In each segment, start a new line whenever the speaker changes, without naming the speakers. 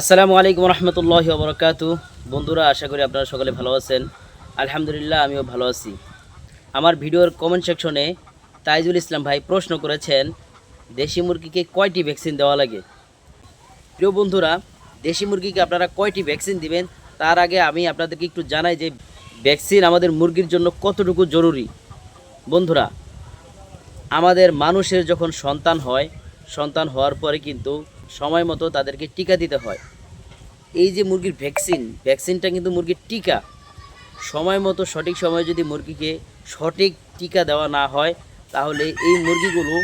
আসসালামু আলাইকুম রহমতুল্লাহ বরকাত বন্ধুরা, আশা করি আপনারা সকলে ভালো আছেন। আলহামদুলিল্লাহ, আমিও ভালো আছি। আমার ভিডিওর কমেন্ট সেকশনে তাইজুল ইসলাম ভাই প্রশ্ন করেছেন, দেশি মুরগিকে কয়টি ভ্যাকসিন দেওয়া লাগে? প্রিয় বন্ধুরা, দেশি মুরগিকে আপনারা কয়টি ভ্যাকসিন দিবেন? তার আগে আমি আপনাদেরকে একটু জানাই যে ভ্যাকসিন আমাদের মুরগির জন্য কতটুকু জরুরি। বন্ধুরা, আমাদের মানুষের যখন সন্তান হয়, সন্তান হওয়ার পরে কিন্তু সময় মতো তাদেরকে টিকা দিতে হয়। এই যে মুরগির ভ্যাকসিন, ভ্যাকসিনটা কিন্তু মুরগির টিকা। সময় মতো, সঠিক সময়ে যদি মুরগিকে সঠিক টিকা দেওয়া না হয়, তাহলে এই মুরগিগুলো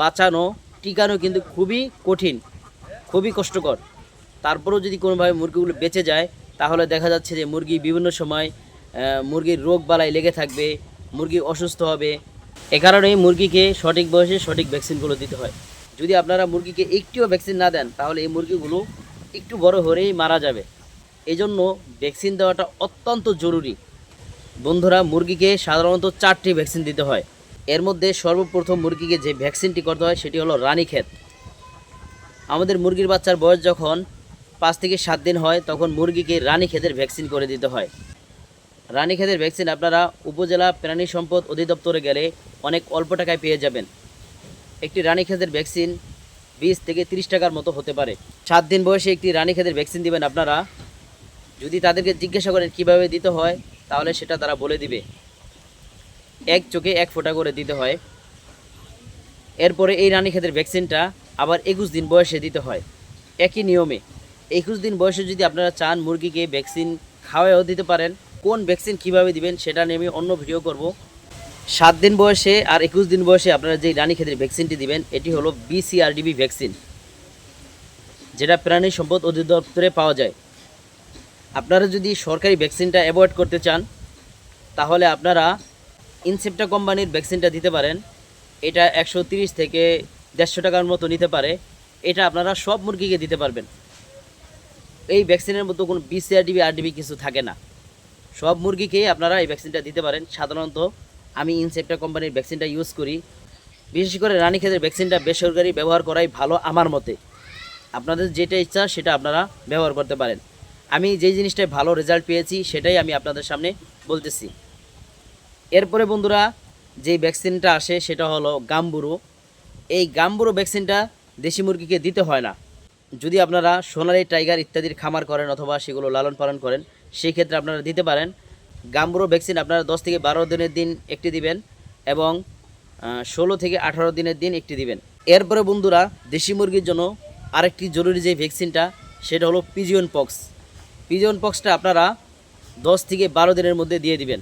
বাঁচানো, টিকানো কিন্তু খুবই কঠিন, খুবই কষ্টকর। তারপরেও যদি কোনোভাবে মুরগিগুলো বেঁচে যায়, তাহলে দেখা যাচ্ছে যে মুরগি বিভিন্ন সময় মুরগির রোগ বালাই লেগে থাকবে, মুরগি অসুস্থ হবে। এ কারণেই মুরগিকে সঠিক বয়সে সঠিক ভ্যাকসিনগুলো দিতে হয়। যদি আপনারা মুরগিকে একটিও ভ্যাকসিন না দেন, তাহলে এই মুরগিগুলো একটু বড় হলেই মারা যাবে। এই জন্য ভ্যাকসিন দেওয়াটা অত্যন্ত জরুরি। বন্ধুরা, মুরগিকে সাধারণত চারটি ভ্যাকসিন দিতে হয়। এর মধ্যে সর্বপ্রথম মুরগিকে যে ভ্যাকসিনটি করতে হয়, সেটি হলো রানীক্ষেত। আমাদের মুরগির বাচ্চার বয়স যখন পাঁচ থেকে সাত দিন হয়, তখন মুরগিকে রানীক্ষেতের ভ্যাকসিন করে দিতে হয়। রানীক্ষেতের ভ্যাকসিন আপনারা উপজেলা প্রাণী সম্পদ অধিদপ্তরে গেলে অনেক অল্প টাকায় পেয়ে যাবেন। একটি রানীক্ষেতের ভ্যাকসিন বিশ থেকে তিরিশ টাকার মতো হতে পারে। সাত দিন বয়সে একটি রানীক্ষেতের ভ্যাকসিন দিবেন আপনারা। যদি তাদেরকে জিজ্ঞাসা করেন কীভাবে দিতে হয়, তাহলে সেটা তারা বলে দিবে। এক চোখে এক ফোঁটা করে দিতে হয়। এরপরে এই রানীক্ষেতের ভ্যাকসিনটা আবার একুশ দিন বয়সে দিতে হয়। একই নিয়মে একুশ দিন বয়সে যদি আপনারা চান মুরগিকে ভ্যাকসিন খাওয়াও দিতে পারেন, কোন ভ্যাকসিন কীভাবে দিবেন সেটা নিয়ে আমি অন্য ভিডিও করব। সাত দিন বয়সে আর একুশ দিন বয়সে আপনারা যে রানীক্ষেতের ভ্যাকসিনটি দিবেন, এটি হলো বিসিআরডিবি ভ্যাকসিন যেটা প্রাণী সম্পদ অধিদপ্তরে পাওয়া যায়। আপনারা যদি সরকারি ভ্যাকসিনটা অ্যাভয়েড করতে চান, তাহলে আপনারা ইনসেপ্টা কোম্পানির ভ্যাকসিনটা দিতে পারেন। এটা একশো তিরিশ থেকে দেড়শো টাকার মতো নিতে পারে। এটা আপনারা সব মুরগিকে দিতে পারবেন। এই ভ্যাকসিনের মতো কোনো বিসিআরডিবি আরডিবি কিছু থাকে না। সব মুরগিকেই আপনারা এই ভ্যাকসিনটা দিতে পারেন। সাধারণত আমি ইনসেপ্টা কোম্পানির ভ্যাকসিনটা ইউজ করি। বিশেষ করে রানীক্ষেতের ভ্যাকসিনটা বেসরকারি ব্যবহার করাই ভালো আমার মতে। আপনাদের যেটা ইচ্ছা সেটা আপনারা ব্যবহার করতে পারেন। আমি যেই জিনিসটায় ভালো রেজাল্ট পেয়েছি সেটাই আমি আপনাদের সামনে বলতেছি। এরপরে বন্ধুরা, যেই ভ্যাকসিনটা আসে সেটা হলো গাম্বুরু। এই গাম্বুরু ভ্যাকসিনটা দেশি মুরগিকে দিতে হয় না। যদি আপনারা সোনালি টাইগার ইত্যাদির খামার করেন অথবা সেগুলো লালন পালন করেন সেই ক্ষেত্রে আপনারা দিতে পারেন। গাম্বুরো ভ্যাকসিন আপনারা দশ থেকে বারো দিনের দিন একটি দিবেন এবং ষোলো থেকে আঠারো দিনের দিন একটি দিবেন। এরপরে বন্ধুরা, দেশি মুরগির জন্য আরেকটি জরুরি যে ভ্যাকসিনটা, সেটা হলো পিজিওন পক্স। পিজিয়ন পক্সটা আপনারা দশ থেকে বারো দিনের মধ্যে দিয়ে দিবেন।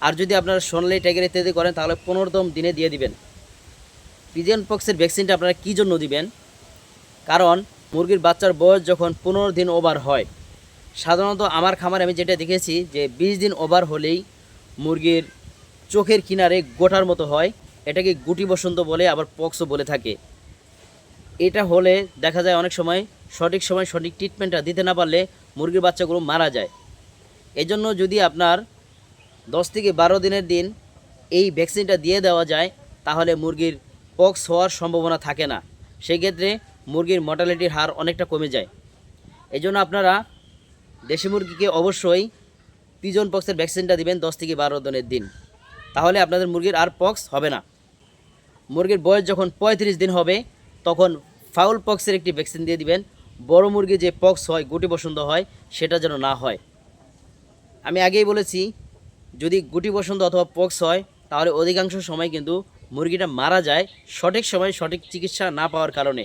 আর যদি আপনারা সোনালি টাইগার ইত্যাদি করেন, তাহলে পনেরোতম দিনে দিয়ে দিবেন। পিজিওন পক্সের ভ্যাকসিনটা আপনারা কী জন্য দিবেন? কারণ, মুরগির বাচ্চার বয়স যখন পনেরো দিন ওভার হয় সাধারণত আমার খামারে আমি যেটা দেখেছি যে বিশ দিন ওভার হলেই মুরগির চোখের কিনারে গোটার মতো হয়। এটাকে গুটি বসন্ত বলে, আবার পক্সও বলে থাকে। এটা হলে দেখা যায় অনেক সময় সঠিক সময় সঠিক ট্রিটমেন্টটা দিতে না পারলে মুরগির বাচ্চাগুলো মারা যায়। এজন্য যদি আপনার দশ থেকে বারো দিনের দিন এই ভ্যাকসিনটা দিয়ে দেওয়া যায়, তাহলে মুরগির পক্স হওয়ার সম্ভাবনা থাকে না। সেক্ষেত্রে মুরগির মর্টালিটির হার অনেকটা কমে যায়। এই জন্য আপনারা দেশি মুরগিকে অবশ্যই পিজন পক্সের ভ্যাকসিনটা দিবেন দশ থেকে বারো দিনের দিন। তাহলে আপনাদের মুরগির আর পক্স হবে না। মুরগির বয়স যখন পঁয়ত্রিশ দিন হবে, তখন ফাউল পক্সের একটি ভ্যাকসিন দিয়ে দিবেন। বড় মুরগি যে পক্স হয়, গুটি বসন্ত হয়, সেটা যেন না হয়। আমি আগেই বলেছি, যদি গুটি বসন্ত অথবা পক্স হয়, তাহলে অধিকাংশ সময় কিন্তু মুরগিটা মারা যায় সঠিক সময় সঠিক চিকিৎসা না পাওয়ার কারণে।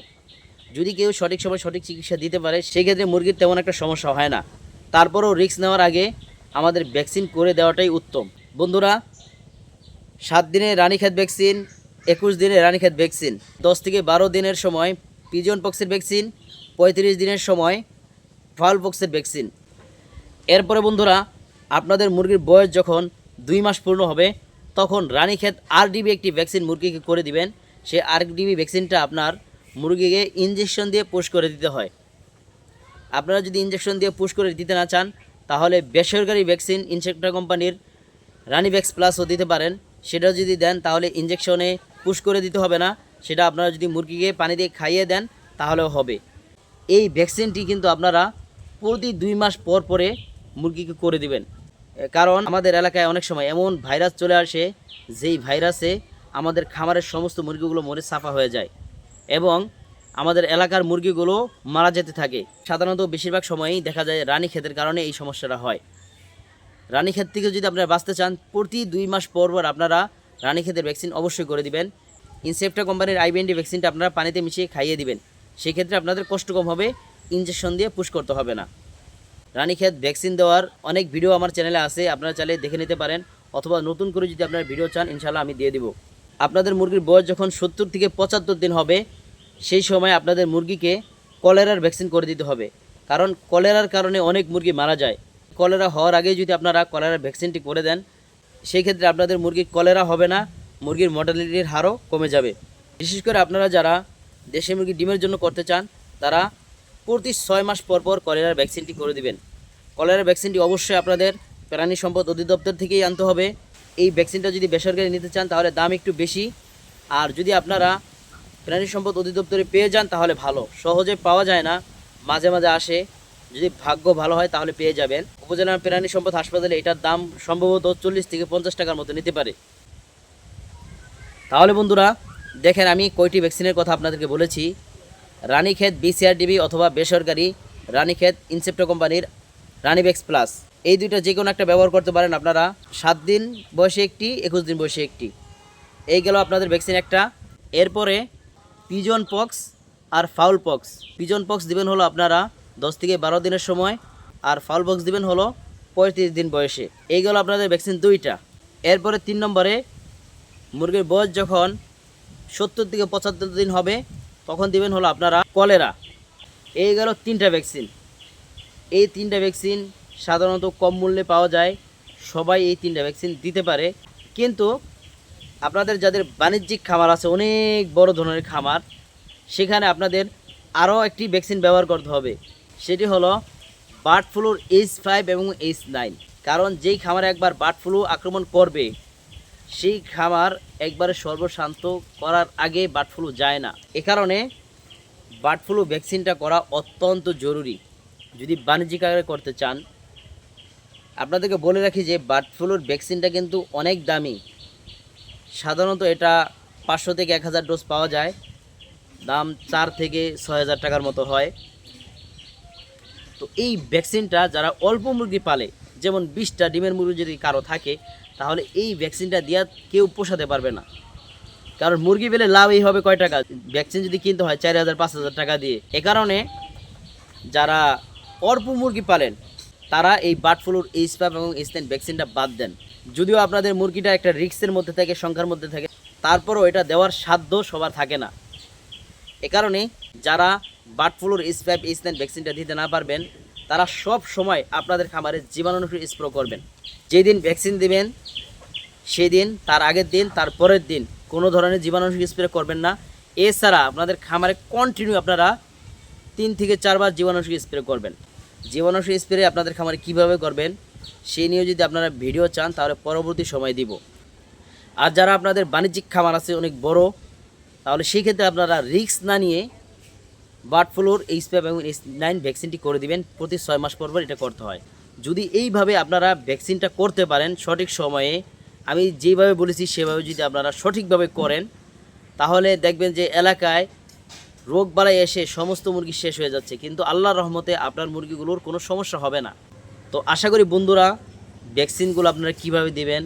যদি কেউ সঠিক সময় সঠিক চিকিৎসা দিতে পারে, সেক্ষেত্রে মুরগির তেমন একটা সমস্যা হয় না। তারপরেও রিস্ক নেওয়ার আগে আমাদের ভ্যাকসিন করে দেওয়াটাই উত্তম। বন্ধুরা, সাত দিনে রানীক্ষেত ভ্যাকসিন একুশ দিনে রানীক্ষেত ভ্যাকসিন দশ থেকে বারো দিনের সময় পিজন পক্সের ভ্যাকসিন পঁয়ত্রিশ দিনের সময় ফাউল পক্সের ভ্যাকসিন এরপরে বন্ধুরা, আপনাদের মুরগির বয়স যখন দুই মাস পূর্ণ হবে, তখন রানীক্ষেত আরডিবি একটি ভ্যাকসিন মুরগিকে করে দিবেন। সেই আরডিবি ভ্যাকসিনটা আপনার মুরগিকে ইঞ্জেকশন দিয়ে পুশ করে দিতে হয়। আপনারা যদি ইঞ্জেকশন দিয়ে পুশ করে দিতে না চান, তাহলে বেসরকারি ভ্যাকসিন ইনসেক্টা কোম্পানির রানিভ্যাক্স প্লাসও দিতে পারেন। সেটা যদি দেন, তাহলে ইঞ্জেকশনে পুশ করে দিতে হবে না। সেটা আপনারা যদি মুরগিকে পানি দিয়ে খাইয়ে দেন, তাহলেও হবে। এই ভ্যাকসিনটি কিন্তু আপনারা প্রতি দুই মাস পর পরে মুরগিকে করে দিবেন। কারণ আমাদের এলাকায় অনেক সময় এমন ভাইরাস চলে আসে, যেই ভাইরাসে আমাদের খামারের সমস্ত মুরগিগুলো মরে সাফা হয়ে যায়। এবং আমাদের এলাকার মুরগিগুলো মারা যেতে থাকে। সাধারণত বেশিরভাগ সময়ই দেখা যায় রানী ক্ষেতের কারণে এই সমস্যাটা হয়। রানী ক্ষেত থেকে যদি আপনারা বাঁচতে চান, প্রতি দুই মাস পর পর আপনারা রানী ক্ষেতের ভ্যাকসিন অবশ্যই করে দিবেন। ইনসেপ্টা কোম্পানির আইবিএনডি ভ্যাকসিনটা আপনারা পানিতে মিশিয়ে খাইয়ে দিবেন। সেক্ষেত্রে আপনাদের কষ্ট কম হবে ইঞ্জেকশন দিয়ে পুশ করতে হবে না। রানীক্ষেত ভ্যাকসিন দেওয়ার অনেক ভিডিও আমার চ্যানেলে আছে, আপনারা চাইলে দেখে নিতে পারেন। অথবা নতুন করে যদি আপনারা ভিডিও চান ইনশাল্লাহ আমি দিয়ে দিব। আপনাদের মুরগির বয়স যখন সত্তর থেকে পঁচাত্তর দিন হবে সেই সময় আপনাদের মুরগিকে কলেরার ভ্যাকসিন করে দিতে হবে। কারণ কলেরার কারণে অনেক মুরগি মারা যায়। কলেরা হওয়ার আগে যদি আপনারা কলেরার ভ্যাকসিনটি করে দেন, সেই ক্ষেত্রে আপনাদের মুরগির কলেরা হবে না, মুরগির মর্টালিটির হারও কমে যাবে। বিশেষ করে আপনারা যারা দেশি মুরগি ডিমের জন্য করতে চান, তারা প্রতি ছয় মাস পর পর কলেরার ভ্যাকসিনটি করে দিবেন। কলেরার ভ্যাকসিনটি অবশ্যই আপনাদের প্রাণী সম্পদ অধিদপ্তর থেকেই আনতে হবে। এই ভ্যাকসিনটা যদি বেসরকারি নিতে চান, তাহলে দাম একটু বেশি। আর যদি আপনারা প্রাণী সম্পদ অধিদপ্তরে পেয়ে যান তাহলে ভালো। সহজে পাওয়া যায় না। মাঝে মাঝে আসে। যদি ভাগ্য ভালো হয় তাহলে পেয়ে যাবেন। উপজেলার প্রাণী সম্পদ হাসপাতালে এটার দাম সম্ভবত চল্লিশ থেকে পঞ্চাশ টাকার মতো নিতে পারে। তাহলে বন্ধুরা, দেখেন আমি কয়টি ভ্যাকসিনের কথা আপনাদেরকে বলেছি। রানীক্ষেত বিসিআরডিবি অথবা বেসরকারি রানীক্ষেত ইনসেপ্টো কোম্পানির রানীভ্যাক্স প্লাস। এই দুইটা যে কোনো একটা ব্যবহার করতে পারেন আপনারা। সাত দিন বয়সে একটি, একুশ দিন বয়সে একটি। এই গেল আপনাদের ভ্যাকসিন একটা। এরপরে পিজন পক্স আর ফাউল পক্স পিজন পক্স দিবেন হলো আপনারা দশ থেকে বারো দিনের সময় আর ফাউল পক্স দিবেন হলো পঁয়ত্রিশ দিন বয়সে। এই গেল আপনাদের ভ্যাকসিন দুইটা। এরপরে তিন নম্বরে মুরগির বয়স যখন সত্তর থেকে পঁচাত্তর দিন হবে, তখন দিবেন হলো আপনারা কলেরা। এই গেল তিনটা ভ্যাকসিন এই তিনটা ভ্যাকসিন সাধারণত কম মূল্যে পাওয়া যায়। সবাই এই তিনটা ভ্যাকসিন দিতে পারে। কিন্তু আপনাদের যাদের বাণিজ্যিক খামার আছে, অনেক বড় ধরনের খামার, সেখানে আপনাদের আরও একটি ভ্যাকসিন ব্যবহার করতে হবে। সেটি হলো বার্ড ফ্লুর এইচ ফাইভ এবং এইচ নাইন কারণ যেই খামারে একবার বার্ড ফ্লু আক্রমণ করবে, সেই খামার একবারে সর্বশান্ত করার আগে বার্ড ফ্লু যায় না। এ কারণে বার্ড ফ্লু ভ্যাকসিনটা করা অত্যন্ত জরুরি। যদি বাণিজ্যিক আকারে করতে চান, আপনাদেরকে বলে রাখি যে বার্ড ফ্লুর ভ্যাকসিনটা কিন্তু অনেক দামি। সাধারণত এটা পাঁচশো থেকে এক হাজার ডোজ পাওয়া যায়। দাম চার থেকে ছয় হাজার টাকার মতো হয়। তো এই ভ্যাকসিনটা যারা অল্প মুরগি পালে, যেমন বিশটা ডিমের মুরগি যদি কারও থাকে, তাহলে এই ভ্যাকসিনটা দিয়া কেউ পোষাতে পারবে না। কারণ মুরগি পেলে লাভ এই হবে কয় টাকা? ভ্যাকসিন যদি কিনতে হয় চার হাজার, পাঁচ হাজার টাকা দিয়ে। এ কারণে যারা অল্প মুরগি পালেন, তারা এই বার্ড ফ্লুর এইচ পাইপ এবং এইচনাইন ভ্যাকসিনটা বাদ দেন। যদিও আপনাদের মুরগিটা একটা রিক্সের মধ্যে থাকে, সংখ্যার মধ্যে থাকে, তারপরও এটা দেওয়ার সাধ্য সবার থাকে না। এ কারণে যারা বার্ড ফ্লুর এইচ পাইপ ভ্যাকসিনটা দিতে না পারবেন, তারা সব সময় আপনাদের খামারে জীবাণুনাশক স্প্রে করবেন। যেদিন ভ্যাকসিন দিবেন, সেদিন, তার আগের দিন, তার পরের দিন কোনো ধরনের জীবাণুনাশক স্প্রে করবেন না। এছাড়া আপনাদের খামারে কন্টিনিউ আপনারা তিন থেকে চারবার জীবাণুনাশক স্প্রে করবেন। জীবাণুনাশক স্প্রে আপনাদের খামারে কীভাবে করবেন সেই নিয়ে যদি আপনারা ভিডিও চান, তাহলে পরবর্তী সময় দিব। আর যারা আপনাদের বাণিজ্যিক খামার আছে, অনেক বড়, তাহলে সেই ক্ষেত্রে আপনারা রিস্ক না নিয়ে বার্ড ফ্লুর, এইচ প্যাপ এবং এইচ নাইন ভ্যাকসিনটি করে দিবেন। প্রতি ছয় মাস পর এটা করতে হয়। যদি এইভাবে আপনারা ভ্যাকসিনটা করতে পারেন সঠিক সময়ে, আমি যেভাবে বলেছি সেভাবে যদি আপনারা সঠিকভাবে করেন, তাহলে দেখবেন যে এলাকায় রোগ বালাই এসে সমস্ত মুরগি শেষ হয়ে যাচ্ছে। কিন্তু আল্লাহর রহমতে আপনার মুরগিগুলোর কোনো সমস্যা হবে না। তো আশা করি বন্ধুরা ভ্যাকসিনগুলো আপনারা কীভাবে দিবেন,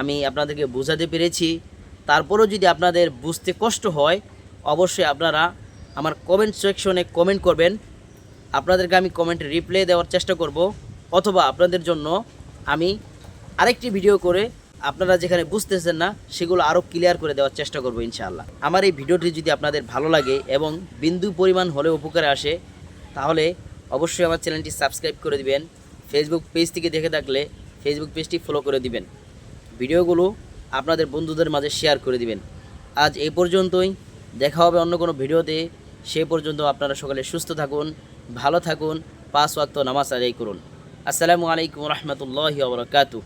আমি আপনাদেরকে বোঝাতে পেরেছি। তারপরেও যদি আপনাদের বুঝতে কষ্ট হয়, অবশ্যই আপনারা আমার কমেন্ট সেকশনে কমেন্ট করবেন। আপনাদেরকে আমি কমেন্টে রিপ্লাই দেওয়ার চেষ্টা করব, অথবা আপনাদের জন্য আমি আরেকটি ভিডিও করে আপনারা যেখানে বুঝতেছেন না, সেগুলো আরও ক্লিয়ার করে দেওয়ার চেষ্টা করব ইনশাআল্লাহ। আমার এই ভিডিওটি যদি আপনাদের ভালো লাগে এবং বিন্দু পরিমাণ হলে উপকারে আসে, তাহলে অবশ্যই আমার চ্যানেলটি সাবস্ক্রাইব করে দিবেন। ফেসবুক পেজ থেকে দেখে থাকলে ফেসবুক পেজটি ফলো করে দিবেন। ভিডিওগুলো আপনাদের বন্ধুদের মাঝে শেয়ার করে দিবেন। আজ এই পর্যন্তই। দেখা হবে অন্য কোনো ভিডিওতে। সে পর্যন্ত আপনারা সকালে সুস্থ থাকুন, ভালো থাকুন। পাঁচ ওয়াক্ত নামাজ আদায় করুন। আসসালামু আলাইকুম রহমতুল্লাহ বরকাতু